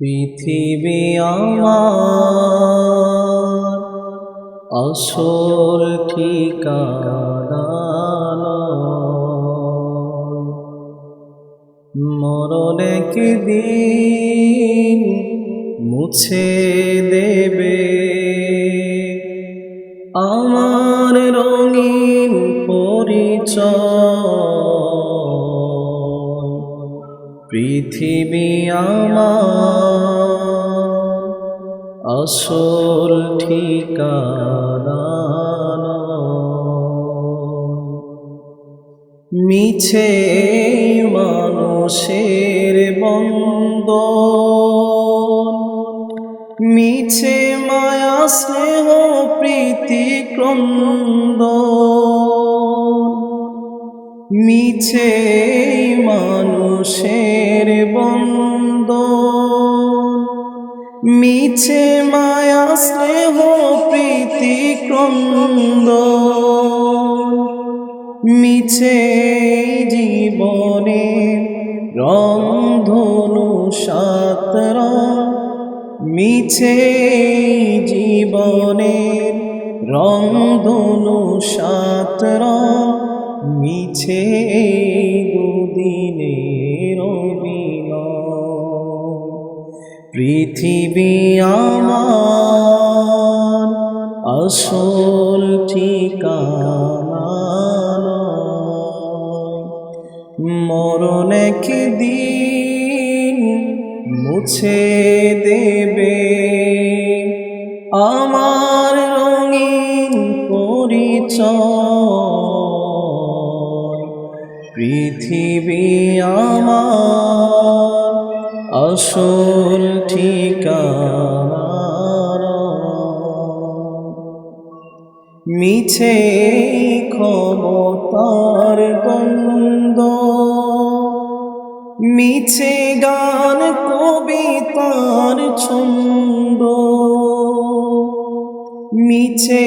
পৃথিবী আমার আসল ঠিকানা। মরণ একদিন মুছে দেবে আমার রঙিন পরিচয় পৃথিবী আমার আসল ঠিকানা। মিছে মানুষের বন্দ মিছে মায়া স্নেহ প্রীতি ক্রন্দ মিছে মানুষের বন্দ মিছে মায়া, স্নেহ, প্রীতি ক্রন্দ মিছে জীবনে রং ধনু সাত রং মিছে জীবনে রং ধনু সাত মিছে দুদিনের অভিনয় পৃথিবী আমার আসল ঠিকানা। মরণ একদিন মুছে দেবে আমার রঙিন পরিচয় পৃথিবী আমার আসল ঠিকানা মিছে ক্ষমতার গন্ধ মিছে গান কবিতার ছন্দ। মিছে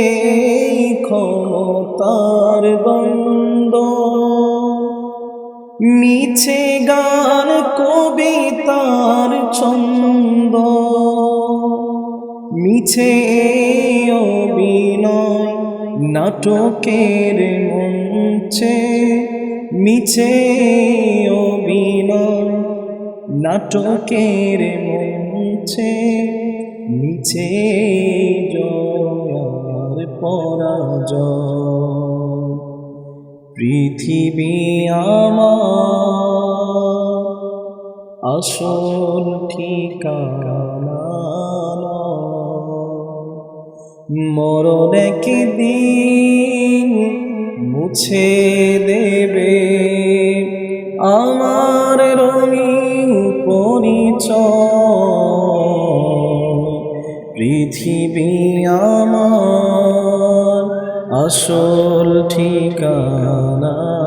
ক্ষমতার গন্ধ মিছে গান কবিতার ছন্দ। মিছে অভিনয় নাটকের মঞ্চে মিছে অভিনয় নাটকের মঞ্চে মিছে জয়ার পরাজয়। পৃথিবী আসল ঠিকানা। মরণ একদিন মুছে দেবে আমার রঙিন পরিচয় পৃথিবী আমার আসল ঠিকানা।